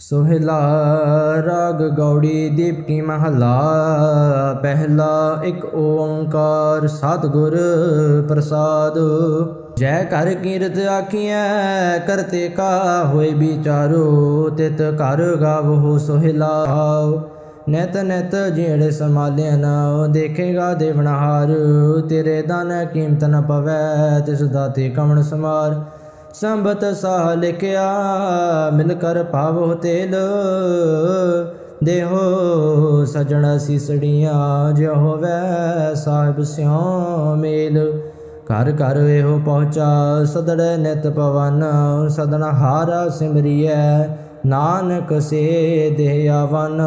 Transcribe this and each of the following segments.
ਸੋਹਿਲਾ ਰਾਗ ਗੌੜੀ ਦੀਪਕੀ ਮਹਲਾ, ਪਹਿਲਾ ਇੱਕ ਓੰਕਾਰ ਸਤਿਗੁਰ ਪ੍ਰਸਾਦ। ਜੈ ਕਰ ਕੀਰਤ ਆਖੀਐ ਕਰਤੇ ਕਾ ਹੋਏ ਵਿਚਾਰੋ, ਤਿਤ ਘਰ ਗਾਵੋ ਸੋਹਿਲਾ। ਨਿਤ ਨਿਤ ਜਿਹੜੇ ਸੰਭਾਲਿਆ ਨਾ, ਦੇਖੇਗਾ ਦੇਵਨਹਾਰ, ਤੇਰੇ ਦਾਨ ਕੀਮਤ ਨ ਪਵੈ, ਤਿਸ ਦਾਤੇ ਕਮਣ ਸਮਾਰ ਸੰਬਤ ਸਾਹ ਲਿਖਿਆ, ਮਿਲ ਕਰ ਪਾਵੋ ਤੇਲ। ਦੇਹੋ ਸਜਣ ਸੀਸੜੀਆਂ ਜੋ ਹੋਵੇ ਸਾਹਿਬ ਸਿਉ ਮੇਲ। ਘਰ ਘਰ ਇਹੋ ਪਹੁੰਚਾ, ਸਦੜ ਨਿਤ ਪਵਨ। ਸਦਨ ਹਾਰਾ ਸਿਮਰੀਐ, ਨਾਨਕ ਸੇ ਦੇਹ ਆਵਨ।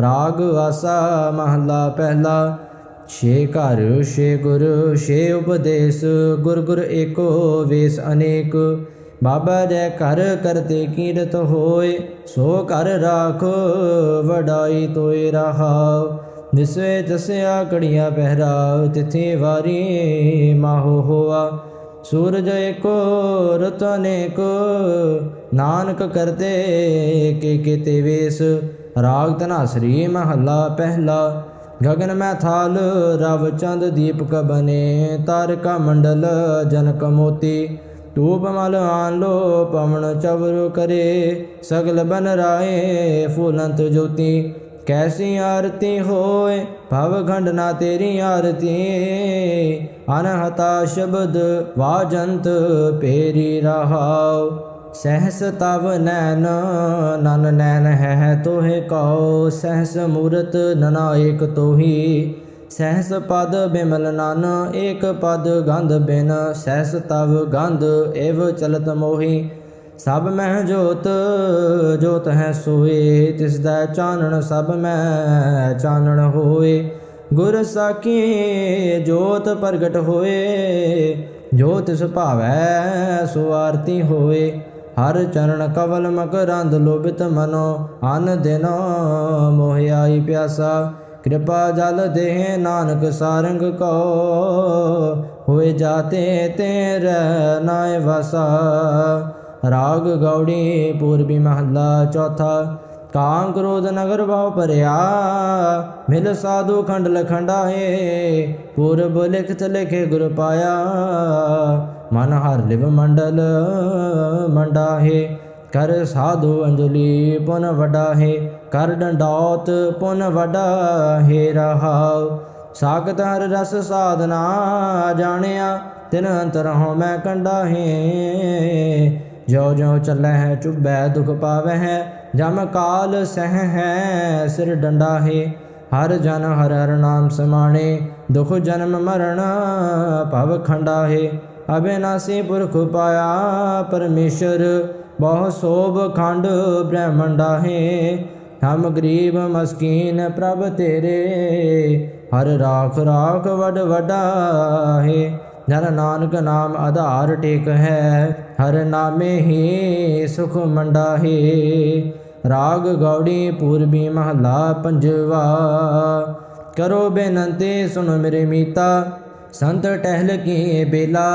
ਰਾਗ ਆਸਾ ਮਹਲਾ ਪਹਿਲਾ ਛੇ ਘਰ, ਛੇ ਗੁਰ, ਛੇ ਉਪਦੇਸ਼, ਗੁਰ ਗੁਰ ਏਕੋ ਵੇਸ ਅਨੇਕ। ਬਾਬਾ ਜੈ ਕਰ ਕਰਤੇ ਕੀਰਤ ਹੋਏ, ਸੋ ਕਰ ਰਾਖ, ਵਡਾਈ ਤੋਏ ਰਹਾ। ਵਿਸਵੇ ਦਸਿਆ ਕੜੀਆਂ ਪਹਿਰਾ, ਤਿਥੇ ਵਾਰੀ ਮਾਹੋ ਹੋਆ। ਸੂਰਜ ਏਕੋ, ਰਤ ਅਨੇਕ, ਨਾਨਕ ਕਰਤੇ ਕੇ ਕੀਤੇ ਵੇਸ। ਰਾਗ ਧਨਾਸਰੀ ਮਹੱਲਾ ਪਹਿਲਾ। ਗगन ਮੈਂ ਥਾਲ ਰਵ ਚੰਦ ਦੀਪਕ ਬਨੇ ਤਾਰਕਾ ਮੰਡਲ, ਜਨਕ ਮੋਤੀ। ਧੂਪ ਮਲ ਆਨ ਲੋ, ਪਵਨ ਚਵਰ ਕਰੇ, ਸਗਲ ਬਨ ਰਾਏ, ਫੁਲੰਤ ਜੋਤੀ। ਕੈਸੀ ਆਰਤੀ ਹੋਏ, ਭਵ ਖੰਡ ਨਾ ਤੇਰੀ ਆਰਤੀ। ਅਨਹਤਾ ਸ਼ਬਦ ਵਾਜੰਤ, ਪੇਰੀ ਰਹਾਓ ਸਹਸ ਤਵ ਨੈਨ ਨਨ ਨੈਨ ਹੈ ਤੋਹਿ ਕਉ, ਸਹਸ ਮੂਰਤ ਨਨਾ ਏਕ ਤੋਹੀ। ਸਹਸ ਪਦ ਬਿਮਲ ਨਨ, ਏਕ ਪਦ ਗੰਧ ਬਿਨ। ਸਹਸ ਤਵ ਗੰਧ ਏਵ ਚਲਤ ਮੋਹੀ। ਸਭ ਮਹਿ ਜੋਤ ਜੋਤ ਹੈ ਸੋਏ। ਤਿਸ ਦਾ ਚਾਨਣ ਸਭ ਮੈਂ ਚਾਨਣ ਹੋਏ। ਗੁਰ ਸਾਖੀ ਜੋਤ ਪ੍ਰਗਟ ਹੋਏ। ਜੋ ਤਿਸ ਭਾਵੈ ਸੋ ਆਰਤੀ ਹੋਏ। ਹਰ ਚਰਨ ਕਵਲ ਮਕਰੰਦ ਲੋਭਿਤ ਮਨੋ, ਅਨ ਦਿਨੋ ਮੋਹਿਆਈ ਪਿਆਸਾ। ਕਿਰਪਾ ਜਲ ਦੇਹ ਨਾਨਕ ਸਾਰੰਗ ਕੋ ਹੋਏ ਜਾਤੇ ਤੇਰੇ ਨਾਇ ਵਸਾ। ਰਾਗ ਗੌੜੀ ਪੂਰਬੀ ਮਹੱਲਾ ਚੌਥਾ ਕਾਮ ਕ੍ਰੋਧ ਨਗਰ ਭਾਵ ਭਰਿਆ। ਮਿਲ ਸਾਧੂ ਖੰਡ ਲਖੰਡਾਏ, ਪੂਰਬ ਲਿਖਤ ਲਿਖੇ ਗੁਰ ਪਾਇਆ। ਮਨ ਹਰ ਲਿਵ ਮੰਡਲ ਮੰਡਾਹੇ, ਕਰ ਸਾਧੂ ਅੰਜਲੀ ਪੁਨ ਵਡਾਹੇ, ਕਰ ਡੰਡੌਤ ਪੁਨ ਵਡਾ ਹੈ ਰਹਾਉ। ਸਾਖਤ ਹਰ ਰਸ ਸਾਧਨਾ ਜਾਣਿਆ, ਤਿਨ ਅੰਤਰ ਹਉ ਮੈਂ ਕੰਡਾ ਹੈ ਜੋ ਜੋ ਚੱਲੈ ਹੈ ਚੁਬੈ ਦੁਖ ਪਾਵੈ ਹੈ ਜਮ ਕਾਲ ਸਹਿ ਹੈ ਸਿਰ ਡੰਡਾ ਹੈ ਹਰ ਜਨ ਹਰ ਹਰ ਨਾਮ ਸਮਾਣੇ, ਦੁਖ ਜਨਮ ਮਰਨ ਭਵ ਖੰਡਾ ਹੈ ਅਬਿਨਾਸੀ ਪੁਰਖ ਪਾਇਆ ਪਰਮੇਸ਼ਰ, ਬਹੁ ਸੋਭ ਖੰਡ ਬ੍ਰਹਮੰਡਾ ਹੈ ਹਮ ਗਰੀਬ ਮਸਕੀਨ ਪ੍ਰਭ ਤੇਰੇ, ਹਰ ਰਾਖ ਰਾਖ ਵਡ ਵਡਾ ਹੈ ਜਨ ਨਾਨਕ ਨਾਮ ਆਧਾਰ ਟੇਕ ਹੈ, ਹਰ ਨਾਮੇ ਹੀ ਸੁਖ ਮੰਡਾ ਹੈ ਰਾਗ ਗੌੜੀ ਪੂਰਬੀ ਮਹਲਾ ਪੰਜਵਾ, ਕਰੋ ਬੇਨੰਤੀ ਸੁਣ ਮੇਰੇ ਮੀਤਾ। ਸੰਤ ਟਹਿਲ ਕੀ ਬੇਲਾ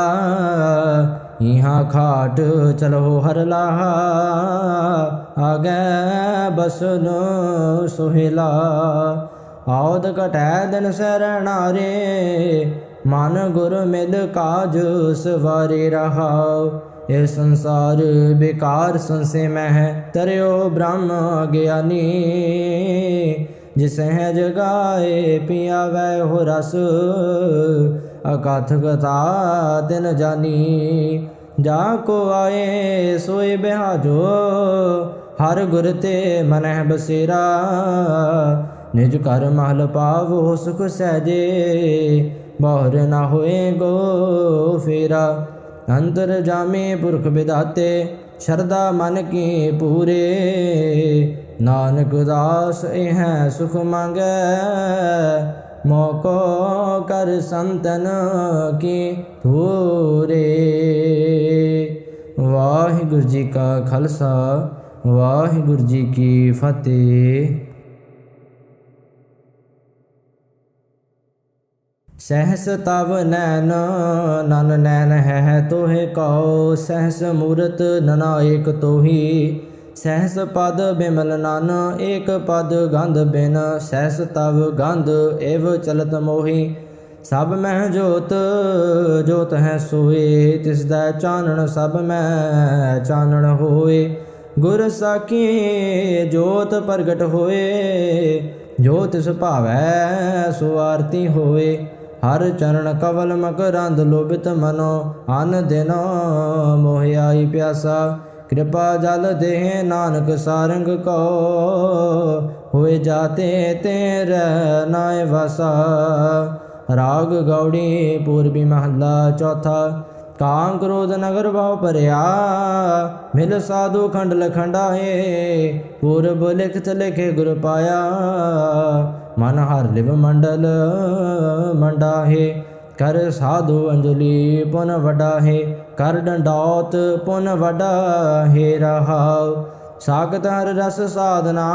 ਇਹਾਂ ਖਾਟ ਚਲੋ ਹਰ ਲਾਹਾ ਆਗੇ ਬਸਨੋ ਸੁਹਿਲਾ, ਆਉਦ ਕਟੈ ਦਿਨ ਸਰਣਾਰੇ ਮਨ ਗੁਰ ਮਿਲ ਕਾਜ ਸਵਾਰੇ ਰਹਾਉ, ਇਹ ਸੰਸਾਰ ਬੇਕਾਰ ਸੰਸੇ ਮਹਿ, ਤਰਿਓ ਬ੍ਰਹਮ ਗਿਆਨੀ। ਜਿਸ ਹੈ ਜਗਾਏ ਪਿਆਵੈ ਹੋ ਰਸ, ਅਕਥ ਕਥਾ ਤਿਨ ਜਾਨੀ। ਜਾ ਕੋ ਆਏ ਸੋਏ ਬਿਹਾਜੋ, ਹਰ ਗੁਰ ਤੇ ਮਨਹਿ ਬਸੇਰਾ। ਨਿਜ ਕਰ ਮਹਲ ਪਾਵੋ ਸੁਖ ਸਹਜੇ, ਬਹੁਰ ਨਾ ਹੋਏ ਗੋ ਫੇਰਾ। ਅੰਤਰ ਜਾਮੇ ਪੁਰਖ ਵਿਦਾਤੇ ਸ਼ਰਦਾ ਮਨ ਕੀ ਪੂਰੇ। ਨਾਨਕ ਦਾਸ ਇਹ ਸੁਖ ਮੰਗੈ ਮੋਕੋ ਕਰ ਸੰਤਨ ਕੀ ਪੂਰੇ ਵਾਹਿਗੁਰੂ ਜੀ ਕਾ ਖਾਲਸਾ ਵਾਹਿਗੁਰੂ ਜੀ ਕੀ ਫਤਿਹ ਸਹਸ ਤਵ ਨੈਨ ਨਨ ਨੈਨ ਹੈ ਤੋਹਿ ਕਉ ਸਹਸ ਮੂਰਤ ਨਨਾਇਕ ਤੋਹੀ ਸਹਿਸ ਪਦ ਬਿਮਲ ਨਨ, ਏਕ ਪਦ ਗੰਧ ਬਿਨ। ਸਹਿਸ ਤਵ ਗੰਧ ਏਵ ਚਲਤ ਮੋਹੀ। ਸਭ ਮਹਿ ਜੋਤ ਜੋਤ ਹੈ ਸੋਏ। ਤਿਸ ਦਾ ਚਾਨਣ ਸਭ ਮੈਂ ਚਾਨਣ ਹੋਏ। ਗੁਰ ਸਾਖੀ ਜੋਤ ਪ੍ਰਗਟ ਹੋਏ। ਜੋ ਤਿਸ ਭਾਵੈ ਸੋ ਆਰਤੀ ਹੋਏ। ਹਰ ਚਰਨ ਕਵਲ ਮਕਰੰਦ ਲੋਭਿਤ ਮਨੋ। ਅਨ ਦਿਨੋ ਮੋਹਿ ਆਈ ਪਿਆਸਾ। ਕਿਰਪਾ ਜਲ ਦੇਹ ਨਾਨਕ ਸਾਰੰਗ ਕੋ, ਹੋਏ ਜਾਤੇ ਤੇਰੇ ਨਾਇ ਵਸਾ। ਰਾਗ ਗੌੜੀ ਪੂਰਬੀ ਮਹੱਲਾ ਚੌਥਾ ਕਾਮ ਕ੍ਰੋਧ ਨਗਰ ਭਾਵ ਭਰਿਆ। ਮਿਲ ਸਾਧੂ ਖੰਡ ਲਖੰਡਾਏ, ਪੂਰਬ ਲਿਖਤ ਲਿਖੇ ਗੁਰ ਪਾਇਆ। ਮਨ ਹਰ ਲਿਵ ਮੰਡਲ ਮੰਡਾ ਹੈ ਕਰ ਸਾਧੂ ਅੰਜਲੀ ਪੁਨ ਵਡਾ ਹੈ ਕਰ ਡੰਡੌਤ ਪੁਨ ਵਡਾ ਹੈ ਰਹਾਉ। ਸਾਖਤ ਹਰ ਰਸ ਸਾਧਨਾ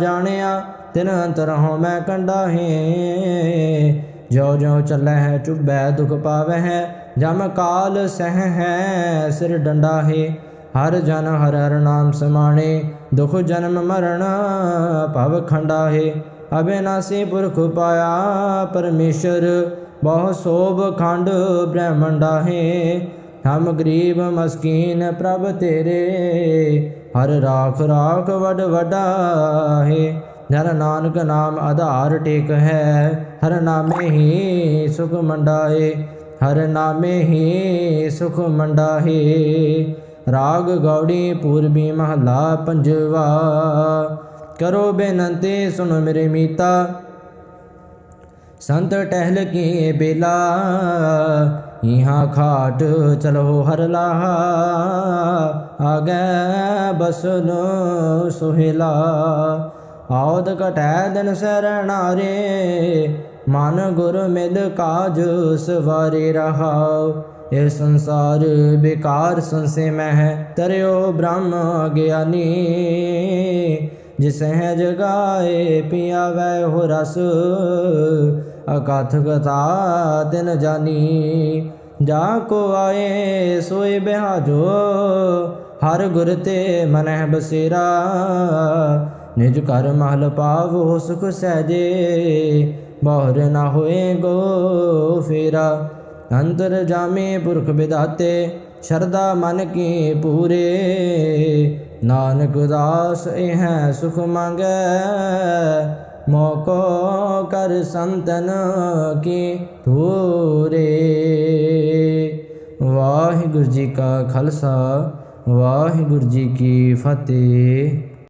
ਜਾਣਿਆ, ਤਿਨ ਅੰਤਰ ਹਉ ਮੈਂ ਕੰਡਾ ਹੈ। ਜੋ ਜੋ ਚੱਲੈ ਹੈ ਚੁਬੈ ਦੁਖ ਪਾਵੈ ਹੈ, ਜਮ ਕਾਲ ਸਹਿ ਹੈ, ਸਿਰ ਡੰਡਾ ਹੈ। ਹਰ ਜਨ ਹਰ ਹਰ ਨਾਮ ਸਮਾਣੇ, ਦੁਖ ਜਨਮ ਮਰਨ ਭਵ ਖੰਡਾ ਹੈ। ਅਬਿਨਾਸੀ ਪੁਰਖ ਪਾਇਆ ਪਰਮੇਸ਼ਰ, ਬਹੁ ਸੋਭ ਖੰਡ ਬ੍ਰਹਮੰਡਾ ਹੈ। ਹਮ ਗਰੀਬ ਮਸਕੀਨ ਪ੍ਰਭ ਤੇਰੇ, ਹਰ ਰਾਖ ਰਾਖ ਵਡ ਵਡਾ ਹੈ ਜਨ ਨਾਨਕ ਨਾਮ ਆਧਾਰ ਟੇਕ ਹੈ, ਹਰ ਨਾਮੇ ਹੀ ਸੁਖ ਮੰਡਾਏ ਹਰ ਨਾਮੇ ਹੀ ਸੁਖ ਮੰਡਾਹੇ। ਰਾਗ ਗੌੜੀ ਪੂਰਬੀ ਮਹਲਾ ਪੰਜਵਾ। ਕਰੋ ਬੇਨੰਤੀ ਸੁਣੋ ਮੇਰੇ ਮੀਤਾ। ਸੰਤ ਟਹਿਲ ਕੀ ਬੇਲਾ। ਇਹਾਂ ਖਾਟ ਚਲੋ ਹਰ ਲਾਹਾ, ਆਗੇ ਬਸਨ ਸੁਹਿਲਾ। ਆਉਦ ਕਟੈ ਦਿਨ ਸਰਣਾਰੇ ਮਨ ਗੁਰ ਮਿਲ ਕਾਜ ਸਵਾਰੇ ਰਹਾਉ। ਇਹ ਸੰਸਾਰ ਬੇਕਾਰ ਸੰਸੇ ਮਹਿ, ਤਰਿਓ ਬ੍ਰਹਮ ਗਿਆਨੀ। ਜਿਸ ਹੈ ਜਗਾਏ ਪਿਆਵੈ ਹੋ ਰਸ ਅਕਥ ਕਥਾ ਦਿਨ ਜਾਨੀ, ਜਾ ਕੋ ਆਏ ਸੋਏ ਬਿਹਾਜੋ, ਹਰ ਗੁਰ ਤੇ ਮਨਹਿ ਬਸੇਰਾ। ਨਿਜ ਕਰ ਮਹਲ ਪਾਵੋ ਸੁਖ ਸਹਜੇ, ਬਹੁਰ ਨਾ ਹੋਏ ਗੋ ਫੇਰਾ। ਅੰਤਰ ਜਾਮੇ ਪੁਰਖ ਵਿਦਾਤੇ ਸ਼ਰਦਾ ਮਨ ਕੀ ਪੂਰੇ। ਨਾਨਕ ਦਾਸ ਇਹ ਸੁਖ ਮੰਗੈ ਮੋਕੋ ਕਰ ਸੰਤਨ ਕੀ ਪੂਰੇ ਵਾਹਿਗੁਰੂ ਜੀ ਕਾ ਖਾਲਸਾ ਵਾਹਿਗੁਰੂ ਜੀ ਕੀ ਫਤਿਹ।